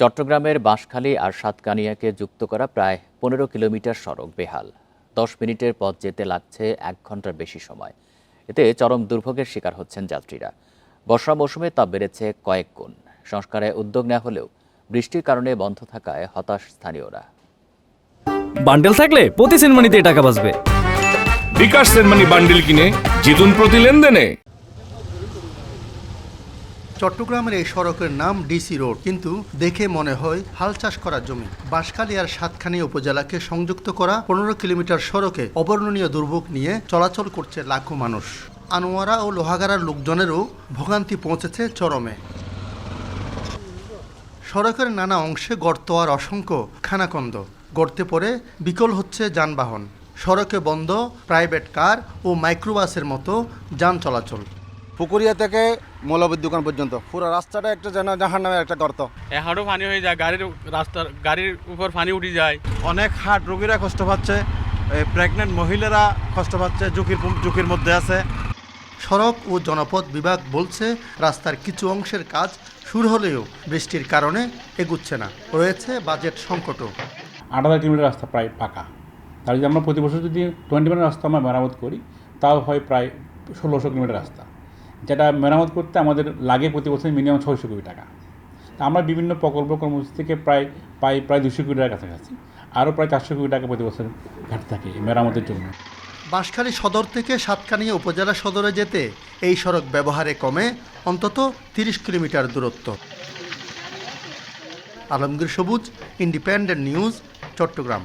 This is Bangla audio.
চট্টগ্রামের বাঁশখালী আর সাতকানিয়াকে যুক্ত করা প্রায় পনেরো কিলোমিটার সড়ক বেহাল। দশ মিনিটের পথ যেতে লাগছে এক ঘণ্টার বেশি সময়। এতে চরম দুর্ভোগের শিকার হচ্ছেন যাত্রীরা। বর্ষা মৌসুমে তা বেড়েছে কয়েক গুণ। সংস্কারে উদ্যোগ নেওয়া হলেও বৃষ্টির কারণে বন্ধ থাকায় হতাশ স্থানীয়রা। বান্ডেল থাকলে প্রতি সেনমানিতে টাকা বাঁচবে। বিকাশ সেনমানি বান্ডিল কিনে জিতুন প্রতি লেনদেনে। চট্টগ্রামের এই সড়কের নাম ডিসি রোড, কিন্তু দেখে মনে হয় হাল চাষ করা জমি। বাঁশখালী আর সাতখানি উপজেলাকে সংযুক্ত করা পনেরো কিলোমিটার সড়কে অবর্ণনীয় দুর্ভোগ নিয়ে চলাচল করছে লাখো মানুষ। আনোয়ারা ও লোহাগাড়ার লোকজনেরও ভোগান্তি পৌঁছেছে চরমে। সড়কের নানা অংশে গর্ত আর অসংখ্য খানাকন্দ গর্তে পড়ে বিকল হচ্ছে যানবাহন। সড়কে বন্ধ, প্রাইভেট কার ও মাইক্রোবাসের মতো যান চলাচল। পুকুরিয়া থেকে মৌলবীর দোকান পর্যন্ত। পুরো রাস্তাটা একটা যেন জাহার নামে একটা গর্ত। হাঁটু পানি হয়ে যায় গাড়ির রাস্তার গাড়ির উপর পানি উঠে যায়। অনেক হার্ট রোগীরা কষ্ট পাচ্ছে প্রেগনেন্ট মহিলারা কষ্ট পাচ্ছে ঝুঁকির ঝুঁকির মধ্যে আছে। সড়ক ও জনপথ বিভাগ বলছে রাস্তার কিছু অংশের কাজ শুরু হলেও বৃষ্টির কারণে এগুচ্ছে না। রয়েছে বাজেট সংকটও। আট হাজার কিলোমিটার রাস্তা প্রায় পাকা। তার যদি আমরা প্রতি বছর যদি টোয়েন্টি মিটার রাস্তা আমরা মেরামত করি তাও হয় প্রায় ষোলোশো কিলোমিটার রাস্তা। যেটা মেরামত করতে আমাদের লাগে প্রতি বছর মিনিমাম ছয়শো কোটি টাকা। তা আমরা বিভিন্ন প্রকল্প কর্মসূচি থেকে প্রায় পাই প্রায় দুশো কোটি টাকার কাছাকাছি। আরও প্রায় চারশো কোটি টাকা প্রতি বছর ঘাটতে থাকে মেরামতের জন্য। বাঁশখালী সদর থেকে সাতকানিয়া উপজেলা সদরে যেতে এই সড়ক ব্যবহারে কমে অন্তত তিরিশ কিলোমিটার দূরত্ব। আলমগীর সবুজ, ইন্ডিপেন্ডেন্ট নিউজ, চট্টগ্রাম।